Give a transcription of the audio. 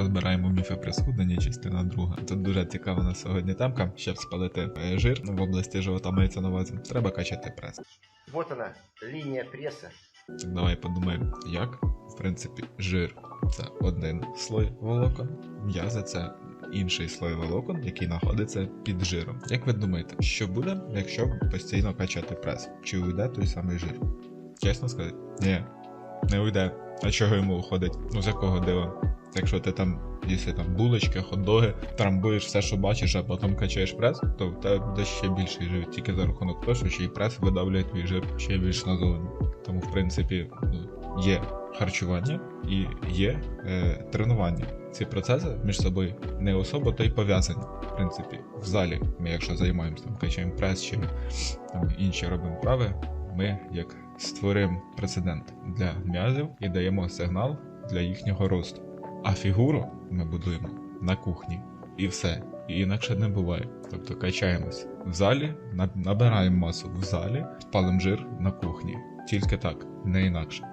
розбираємо міфи присуднення, частина друга. Тут дуже цікава на сьогодні темка. Щоб спалити е, жир в області живота мається на увазі. Треба качати прес. Вот она, линия пресса. Так давай подумаємо, як в принципі жир це один слой волокон, м'язи це інший слой волокон, який знаходиться під жиром. Як ви думаєте, що буде, якщо постійно качати прес? Чи уйде той самий жир? Чесно сказати? Ні, не уйде. А чого йому уходить? Ну з якого дива? Якщо ти там їси там булочки, хот-доги, трамбуєш все, що бачиш, а потім качаєш прес, то в тебе буде ще більший жир, тільки за рахунок того, що ще й прес видавлює твій жир ще більш назовні. Тому, в принципі, ну, є харчування і є е, тренування. Ці процеси між собою не особо то й пов'язані. В принципі, в залі ми, якщо займаємося там качаємо прес чи там інші робимо вправи, ми як створимо прецедент для м'язів і даємо сигнал для їхнього росту. А фігуру ми будуємо на кухні. І все. І інакше не буває. Тобто качаємось в залі, наб- набираємо масу в залі, спалимо жир на кухні. Тільки так, не інакше.